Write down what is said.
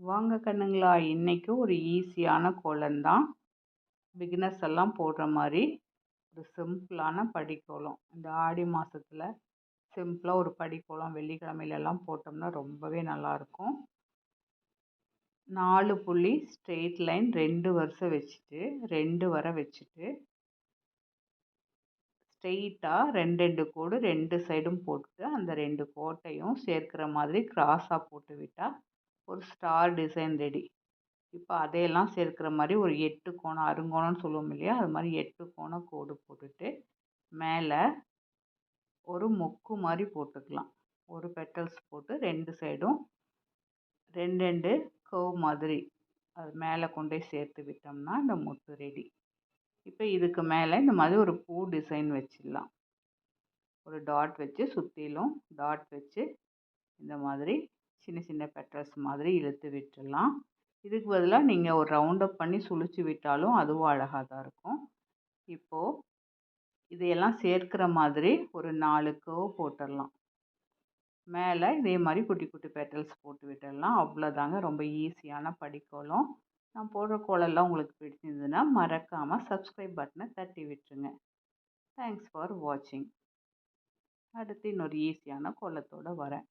வாங்க கண்ணுங்களா. இன்றைக்கி ஒரு ஈஸியான கோலம் தான். பிகினர்ஸ் எல்லாம் போடுற மாதிரி ஒரு சிம்பிளான படிக்கோலம். இந்த ஆடி மாதத்துல சிம்பிளாக ஒரு படிக்கோலம் வெள்ளிக்கிழமையிலலாம் போட்டோம்னா ரொம்பவே நல்லாயிருக்கும் நாலு புள்ளி ஸ்ட்ரெயிட் லைன் ரெண்டு வருஷம் வச்சுட்டு ரெண்டு வர வச்சுட்டு ஸ்ட்ரெயிட்டாக ரெண்டு ரெண்டு கோடு ரெண்டு சைடும் போட்டுட்டு அந்த ரெண்டு கோட்டையும் சேர்க்கிற மாதிரி கிராஸாக போட்டு விட்டால் ஒரு ஸ்டார் டிசைன் ரெடி இப்போ அதையெல்லாம் சேர்க்கிற மாதிரி ஒரு எட்டு கோணம் அருங்கோணம்னு சொல்லுவோம் இல்லையா? அது மாதிரி எட்டு கோணம் கோடு போட்டுட்டு மேலே ஒரு மொக்கு மாதிரி போட்டுக்கலாம். ஒரு பெட்டல்ஸ் போட்டு ரெண்டு சைடும் ரெண்டு ரெண்டு கவ் மாதிரி அது மேலே கொண்டு போய் சேர்த்து விட்டோம்னா இந்த மொட்டு ரெடி இப்போ இதுக்கு மேலே இந்த மாதிரி ஒரு பூ டிசைன் வச்சிடலாம். ஒரு டாட் வச்சு சுற்றிலும் டாட் வச்சு இந்த மாதிரி சின்ன சின்ன பெட்டல்ஸ் மாதிரி இழுத்து விட்டுடலாம். இதுக்கு பதிலாக நீங்கள் ஒரு ரவுண்டப் பண்ணி சுழிச்சு விட்டாலும் அதுவும் அழகாக தான் இருக்கும். இப்போது இதையெல்லாம் சேர்க்கிற மாதிரி ஒரு நாலுக்கோ போட்டுடலாம். மேலே இதே மாதிரி குட்டி குட்டி பெட்டல்ஸ் போட்டு விட்டுடலாம். அவ்வளோதாங்க ரொம்ப ஈஸியான படிக்கோலம். நான் போடுற கோலம்லாம் உங்களுக்கு பிடிச்சிருந்ததுன்னா மறக்காமல் சப்ஸ்கிரைப் பட்டனை தட்டி விட்டுருங்க. தேங்க்ஸ் ஃபார் வாட்சிங் அடுத்து இன்னொரு ஈஸியான கோலத்தோடு வரேன்.